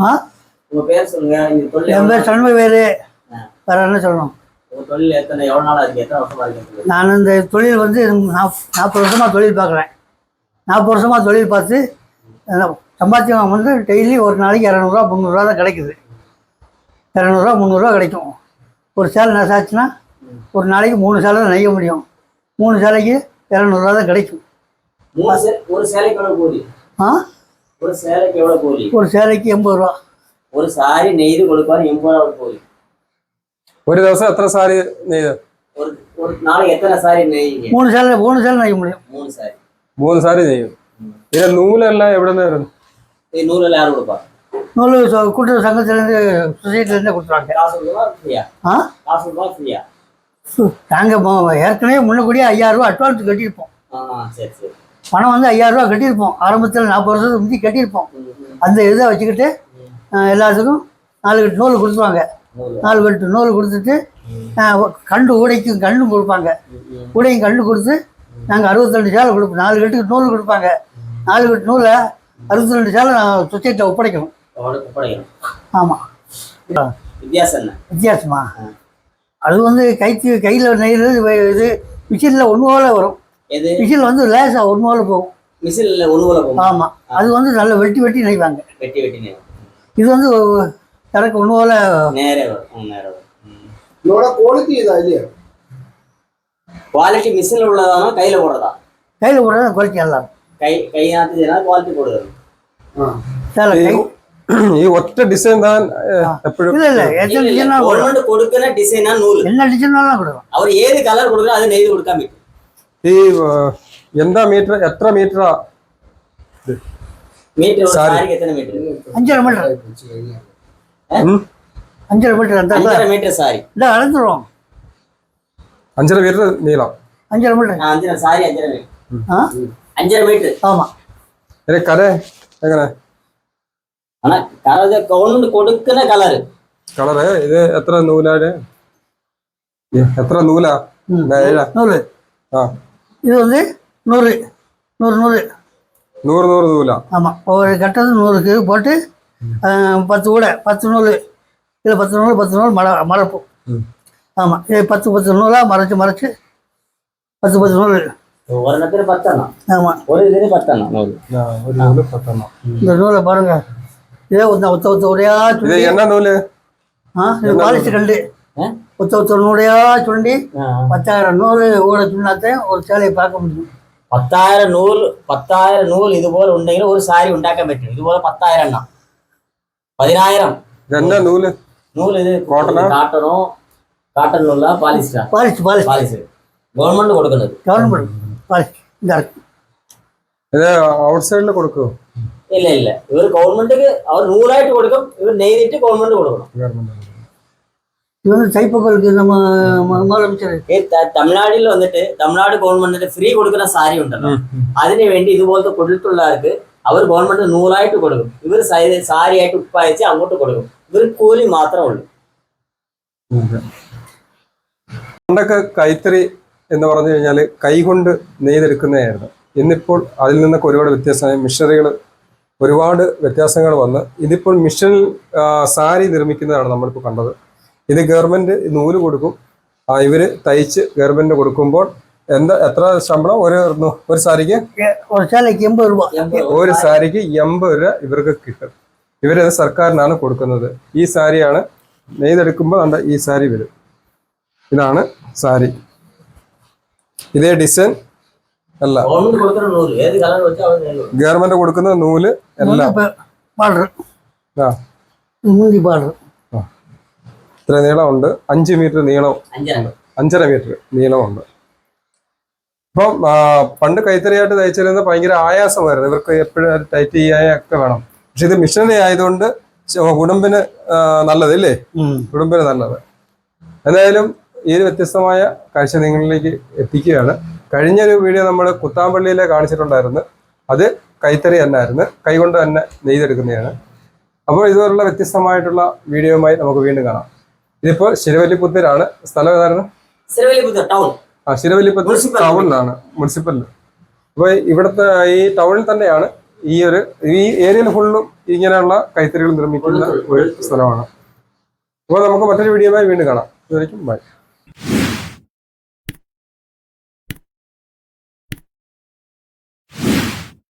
ஆ? உங்க பேர் சொல்லுங்க இந்த தொழில் என் பேர் சண்முக வேறு என்ன சொல்லணும்? நான் இந்த தொழில் வந்து நாற்பது வருஷமாக தொழில் பார்க்குறேன். நாற்பது வருஷமாக தொழில் பார்த்து சம்பாத்தியம் வந்து டெய்லி ஒரு நாளைக்கு இரநூறுவா முந்நூறுரூவா தான் கிடைக்குது. இரநூறுவா முந்நூறுரூவா கிடைக்கும். ஒரு சேலை நெசாச்சுன்னா ஒரு நாளைக்கு மூணு சேலை தான் நெய்ய முடியும். மூணு சேலைக்கு இரநூறுவா தான் கிடைக்கும். ஒரு சேலைக்கு ஆ? ஒரு சேலைக்கு எவ்வளவு கூலி ஒரு சேலைக்கு எண்பது ரூபா ஒரு சாரி நெய்து கொடுப்பாரு எண்பது ரூபா ஒரு கூலி ഒരു ദിവസം എത്ര സാരി നെയ്ത് ஒரு ஒரு நாளைக்கு எத்தனை சாரி நெய்யுங்க மூணு சேலை மூணு சேலை நெய்ய முடியும் மூணு சாரி മൂന്ന് സാരി നെയ്യും ഇതിന്റെ നൂലെല്ലാം എവിടെ നിന്ന് വരുന്നു இது நூறுல யார் கொடுப்பா நூல் சொ- கூட்டுறவு சங்கத்துலேருந்து சொசைட்டிலேருந்தே கொடுத்துருவாங்க காசு கொடுப்பா ஃப்ரீயா ஆ காசு கொடுப்பா ஃப்ரீயா நாங்கள் ஏற்கனவே முன்னக்கூடியே ஐயாயிரரூவா அட்வான்ஸ் கட்டியிருப்போம் ஆ சரி சரி பணம் வந்து ஐயாயிரரூவா கட்டியிருப்போம். ஆரம்பத்தில் நாற்பது வருஷத்துக்கு முந்தி கட்டியிருப்போம். அந்த இதை வச்சுக்கிட்டு எல்லாத்துக்கும் நாலு கட்டு நூல் கொடுத்துருவாங்க. நாலு? கட்டு நூல் கொடுத்துட்டு கண்டு உடைக்கும் கண்டும் கொடுப்பாங்க. உடையும் கண்டு கொடுத்து நாங்கள் அறுபத்திரெண்டு சேலை கொடுப்போம். நாலு கட்டுக்கு நூல் கொடுப்பாங்க. நாலு கட்டு நூலை அறுபத்தி ரெண்டு சேலை நான் சொசைட்டியில் ஒப்படைக்கணும். ஆமாம் வித்தியாசம் வித்தியாசமா. அது வந்து கைக்கு கையில் நெய்கிறது வே- இது மிஷினில் ஒன்று போல வரும். எது? மிஷில் வந்து லேசா ஒரு போல போகும். மிஷில் ஒரு போல போகும்? ஆமாம் அது வந்து நல்ல வெட்டி வெட்டி நெய்வாங்க. வெட்டி வெட்டி நெய்வாங்க. இது வந்து எனக்கு ஒன்று போல நேரே வரும். நேரே வரும். இதோட குவாலிட்டி இதா இல்லையா? குவாலிட்டி மிஷினில் உள்ளதானா கையில் போடுறதா? கையில் போடுறது குவாலிட்டி நல்லா கை கை நாத்து குவாலிட்டி போடுறது? ఈ ఒక్క డిజైన్ దా ఎప్పుడు డిజైన్ కొడుకునే డిజైన్ నూలు ఎన్న డిజైన్ కూడా అవరు ఏది కలర్ కొడుకు అది నెయ్యి ഈ എന്താ മീറ്റർ എത്ര മീറ്ററാ? അഞ്ചര മീറ്റർ. അഞ്ചര മീറ്റർ എന്താ? മീറ്റർ സാരി. ഇതാ അളന്നിടും അഞ്ചര മീറ്റർ നീളം. അഞ്ചര മീറ്റർ. അഞ്ചര സാരി അഞ്ചര മീറ്റർ. അഞ്ചര മീറ്റർ. ആമാ. അരെ കര. എങ്ങനെ? ഗവൺമെന്റ് കൊടുക്കുന്ന കളർ കളറ്? ഇത് എത്ര നൂലാണ് എത്ര നൂലാ? നൂൽ. ആ. இது வந்து நூறு நூறு. நூறு நூறு நூறு? நூலா ஆமாம் ஒவ்வொரு கட்டது நூறுக்கு போட்டு பத்து ஊடை பத்து நூல் இதில் பத்து நூல் பத்து நூல் மர மரப்பு ஆமாம் இது பத்து பத்து நூலாக மறைச்சு மறைச்சு. பத்து பத்து நூல் ஒரு நூறு பத்தணும் ஆமாம் ஒரு இதுல பத்தணும் நூல் இந்த நூலை பாருங்க. இதே ஒத்த ஒத்த ஒத்த ஒரையா என்ன நூல்? ஆ இது பாலிஸ்டர் கண்டு ஒருத்தர் நூலையாக சுண்டி பத்தாயிரம் நூறு ஊட சுண்ணாத்தே ஒரு சேலையை பார்க்க முடியும். பத்தாயிரம் நூல் பத்தாயிரம் நூல் இது போல உண்டையில ஒரு சாரி உண்டாக்க பറ്റുம் இது போல பத்தாயிரம் தான் பதினாயிரம். என்ன நூல்? நூல் இது. காட்டனும் காட்டன் நூலா பாலிஸ்டா பாலிஸ்ட் பாலிஸ்ட் பாலிஸ்ட் கவர்மெண்ட் கொடுக்கணும் கவர்மெண்ட் பாலிஸ்ட் இந்த ഇത് ഔട്ട് സൈഡിൽ കൊടുക്കുമോ ഇല്ല ഇല്ല ഇവർ ഗവൺമെന്റിന് അവർ നൂറായിട്ട് കൊടുക്കും ഇവർ നെയ്തിട്ട് ഗവൺമെന്റ് കൊടുക്കണം ഗവൺമെന്റ് இது வந்து தைப்பொங்கலுக்கு நம்ம ம- முதலமைச்சர் ഈ ത- തമിഴ്നാട്ടിൽ വന്നിട്ട് തമിഴ്നാട് ഗവൺമെന്റിന് ഫ്രീ കൊടുക്കുന്ന സാരി ഉണ്ടല്ലോ അതിനു വേണ്ടി ഇതുപോലത്തെ കൊടുത്തുള്ളവർക്ക് അവർ ഗവൺമെന്റ് നൂലായിട്ട് കൊടുക്കും ഇവർ സാരിയായിട്ട് ഉപ്പായച്ച് അങ്ങോട്ട് കൊടുക്കും ഇവർ കൂലി മാത്രമേ ഉള്ളൂ പണ്ടൊക്കെ കൈത്തറി എന്ന് പറഞ്ഞു കഴിഞ്ഞാൽ കൈകൊണ്ട് നെയ്തെടുക്കുന്നതായിരുന്നു ഇന്നിപ്പോൾ അതിൽ നിന്നൊക്കെ ഒരുപാട് വ്യത്യാസമായി മിഷനറികൾ ഒരുപാട് വ്യത്യാസങ്ങൾ വന്ന് ഇതിപ്പോൾ മിഷനിൽ ആ, സാരി നിർമ്മിക്കുന്നതാണ് നമ്മളിപ്പോൾ കണ്ടത് ഇത് ഗവൺമെന്റ് നൂൽ കൊടുക്കും. ഇവർ തയ്ച്ച് ഗവൺമെന്റ് കൊടുക്കുമ്പോൾ എന്താ എത്ര ശമ്പളം? ഒരു ഒരു സാരിക്ക്? ഒരു സാരിക്ക് എൺപത് രൂപ ഇവർക്ക് കിട്ടും. ഇവരത് സർക്കാരിനാണ് കൊടുക്കുന്നത്. ഈ സാരിയാണ് നെയ്തെടുക്കുമ്പോൾ അണ്ട ഈ സാരി വരും. ഇതാണ് സാരി. ഇതേ ഡിസൈൻ അല്ല. ഗവൺമെന്റ് കൊടുക്കുന്ന നൂൽ എല്ലാം. ആ. ഇത്ര നീളമുണ്ട്. അഞ്ച് മീറ്റർ നീളം അഞ്ചര. അഞ്ചര മീറ്റർ നീളമുണ്ട്. ഇപ്പം പണ്ട് കൈത്തറിയായിട്ട് തയ്ച്ചിരുന്നത് ഭയങ്കര ആയാസമായിരുന്നു. ഇവർക്ക് എപ്പോഴും ടൈറ്റ് ചെയ്യാനൊക്കെ വേണം. പക്ഷെ ഇത് മിഷനറി ആയതുകൊണ്ട് ഉടുമ്പിന് നല്ലത് ഇല്ലേ ഉടുമ്പിന് നല്ലത്. എന്തായാലും ഈ ഒരു വ്യത്യസ്തമായ കാഴ്ച നിങ്ങളിലേക്ക് എത്തിക്കുകയാണ്. കഴിഞ്ഞൊരു വീഡിയോ നമ്മൾ കുത്താമ്പള്ളിയിലെ കാണിച്ചിട്ടുണ്ടായിരുന്നു. അത് കൈത്തറി തന്നെയായിരുന്നു. കൈകൊണ്ട് തന്നെ നെയ്തെടുക്കുന്നതാണ്. അപ്പോൾ ഇതുപോലുള്ള വ്യത്യസ്തമായിട്ടുള്ള വീഡിയോയുമായി നമുക്ക് വീണ്ടും കാണാം. ഇതിപ്പോൾ ശിരവല്ലിപ്പുത്തൂരാണ് സ്ഥലം ഏതായിരുന്നു? ആ ശിരവല്ലിപ്പുത്തൂർ. ടൗണിലാണ് മുനിസിപ്പലിൽ അപ്പൊ ഇവിടുത്തെ ഈ ടൗണിൽ തന്നെയാണ് ഈ ഒരു ഈ ഏരിയയിൽ ഫുള്ളും ഇങ്ങനെയുള്ള കൈത്തറികൾ നിർമ്മിക്കുന്ന ഒരു സ്ഥലമാണ്. അപ്പോൾ നമുക്ക് മറ്റൊരു വീഡിയോയുമായി വീണ്ടും കാണാം. ഇതുവരെയ്ക്കും ബൈ.